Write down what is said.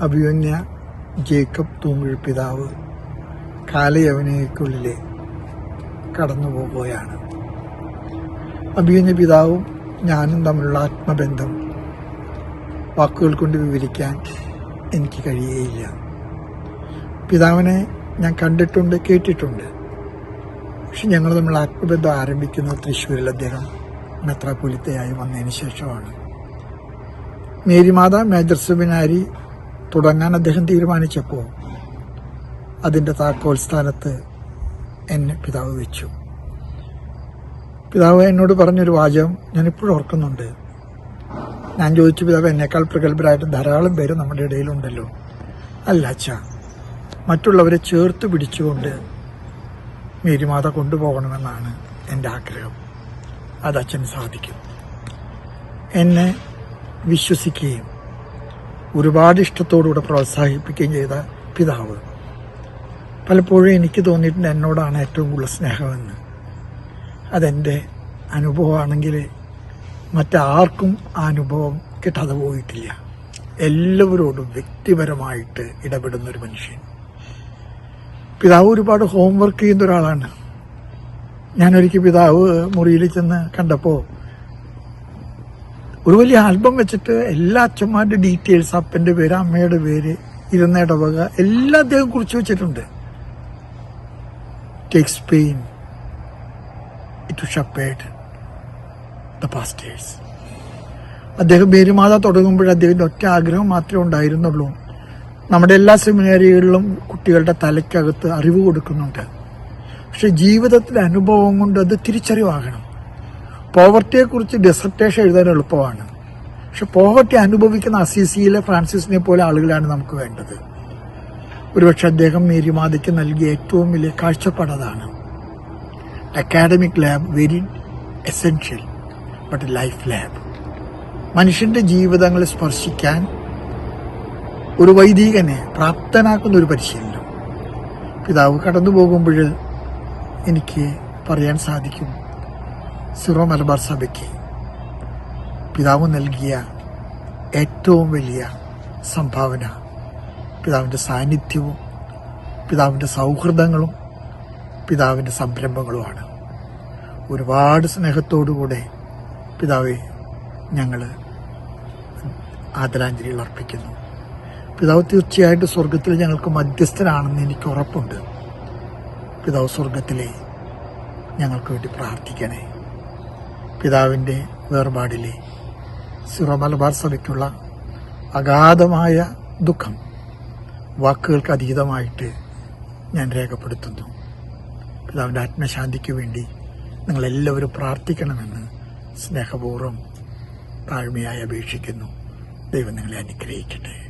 അഭിമന്യ Jacob തൂങ്ങിഴ് പിതാവ് കാലയവനയ്ക്കുള്ളിലെ കടന്നു പോകുകയാണ് അഭിമന്യ പിതാവും ഞാനും തമ്മിലുള്ള ആത്മബന്ധം വാക്കുകൾ കൊണ്ട് വിവരിക്കാൻ എനിക്ക് കഴിയുകയില്ല. പിതാവിനെ ഞാൻ കണ്ടിട്ടുണ്ട് കേട്ടിട്ടുണ്ട്. പക്ഷെ ഞങ്ങൾ തമ്മിൽ ആത്മബന്ധം ആരംഭിക്കുന്നത് തൃശ്ശൂരിൽ അദ്ദേഹം മെത്രാപൊലിത്തയായി വന്നതിന് ശേഷമാണ്. മേരിമാത മേജർ സെമിനാരി തുടങ്ങാൻ അദ്ദേഹം തീരുമാനിച്ചപ്പോൾ അതിന്റെ താക്കോൽ സ്ഥാനത്ത് എന്നെ പിതാവ് വെച്ചു. പിതാവ് എന്നോട് പറഞ്ഞൊരു വാചകം ഞാൻ ഇപ്പോഴും ഓർക്കുന്നുണ്ട്. ഞാൻ ചോദിച്ചു പിതാവ് എന്നേക്കാൾ പ്രഗത്ഭരായിട്ട് ധാരാളം പേര് നമ്മുടെ ഇടയിലുണ്ടല്ലോ. അല്ല അച്ഛ. മറ്റുള്ളവരെ ചേർത്ത് പിടിച്ചുകൊണ്ട് മേരിമാത കൊണ്ടുപോകണമെന്നാണ് എന്റെ ആഗ്രഹം. അത് അച്ഛന് സാധിക്കും. എന്നെ വിശ്വസിക്കുകയും ഒരുപാട് ഇഷ്ടത്തോടുകൂടെ പ്രോത്സാഹിപ്പിക്കുകയും ചെയ്ത പിതാവ്. പലപ്പോഴും എനിക്ക് തോന്നിയിട്ടുണ്ട് എന്നോടാണ് ഏറ്റവും കൂടുതൽ സ്നേഹമെന്ന്. അതെന്റെ അനുഭവമാണെങ്കിൽ മറ്റാർക്കും ആ അനുഭവം കിട്ടാതെ പോയിട്ടില്ല. എല്ലാവരോടും വ്യക്തിപരമായിട്ട് ഇടപെടുന്ന ഒരു മനുഷ്യൻ. പിതാവ് ഒരുപാട് ഹോംവർക്ക് ചെയ്യുന്ന ഒരാളാണ്. ഞാനൊരിക്കൽ പിതാവ് മുറിയിൽ ചെന്ന് കണ്ടപ്പോൾ ഒരു വലിയ ആൽബം വെച്ചിട്ട് എല്ലാ അച്ഛന്മാരുടെ ഡീറ്റെയിൽസ് അപ്പന്റെ പേര് അമ്മയുടെ പേര് ഇരുന്ന ഇടവക എല്ലാം അദ്ദേഹം കുറിച്ച് വെച്ചിട്ടുണ്ട്. Takes pain to shepherd the pastors അദ്ദേഹം പേരുമാത തുടങ്ങുമ്പോൾ അദ്ദേഹത്തിന്റെ ഒറ്റ ആഗ്രഹം മാത്രമേ ഉണ്ടായിരുന്നുള്ളൂ. നമ്മുടെ എല്ലാ സെമിനാരികളിലും കുട്ടികളുടെ തലയ്ക്കകത്ത് അറിവ് കൊടുക്കുന്നുണ്ട്. പക്ഷെ ജീവിതത്തിലെ അനുഭവം കൊണ്ട് അത് തിരിച്ചറിവാകണം. പോവർട്ടിയെക്കുറിച്ച് ഡിസർട്ടേഷൻ എഴുതാൻ എളുപ്പമാണ്. പക്ഷെ പോവർട്ടി അനുഭവിക്കുന്ന അസീസിയിലെ ഫ്രാൻസിസിനെ പോലെ ആളുകളാണ് നമുക്ക് വേണ്ടത്. ഒരുപക്ഷെ അദ്ദേഹം മേരിമാതയ്ക്ക് നൽകിയ ഏറ്റവും വലിയ കാഴ്ചപ്പാടതാണ് academic lab very essential but life lab മനുഷ്യന്റെ ജീവിതങ്ങളെ സ്പർശിക്കാൻ ഒരു വൈദികനെ പ്രാപ്തനാക്കുന്ന ഒരു പരിശീലനം. പിതാവ് കടന്നു പോകുമ്പോൾ എനിക്ക് പറയാൻ സാധിക്കും. സിറോ മലബാർ സഭയ്ക്ക് പിതാവ് നൽകിയ ഏറ്റവും വലിയ സംഭാവന. പിതാവിന്റെ സാന്നിധ്യവും പിതാവിന്റെ സൗഹൃദങ്ങളും പിതാവിന്റെ സംരംഭങ്ങളുമാണ്. ഒരുപാട് സ്നേഹത്തോടുകൂടെ പിതാവെ ഞങ്ങൾ ആദരാഞ്ജലികൾ അർപ്പിക്കുന്നു. പിതാവ് തീർച്ചയായിട്ടും സ്വർഗത്തിൽ ഞങ്ങൾക്ക് മധ്യസ്ഥനാണെന്ന് എനിക്ക് ഉറപ്പുണ്ട്. പിതാവ് സ്വർഗത്തിലെ ഞങ്ങൾക്ക് വേണ്ടി പ്രാർത്ഥിക്കണേ. പിതാവിന്റെ വേർപാടിലെ സിറോ മലബാർ സഭയ്ക്കുള്ള അഗാധമായ ദുഃഖം വാക്കുകൾക്ക് അതീതമായിട്ട് ഞാൻ രേഖപ്പെടുത്തുന്നു. പിതാവിന്റെ ആത്മശാന്തിക്ക് വേണ്ടി നിങ്ങളെല്ലാവരും പ്രാർത്ഥിക്കണമെന്ന് സ്നേഹപൂർവം താഴ്മയായി അപേക്ഷിക്കുന്നു. ദൈവം നിങ്ങളെ അനുഗ്രഹിക്കട്ടെ.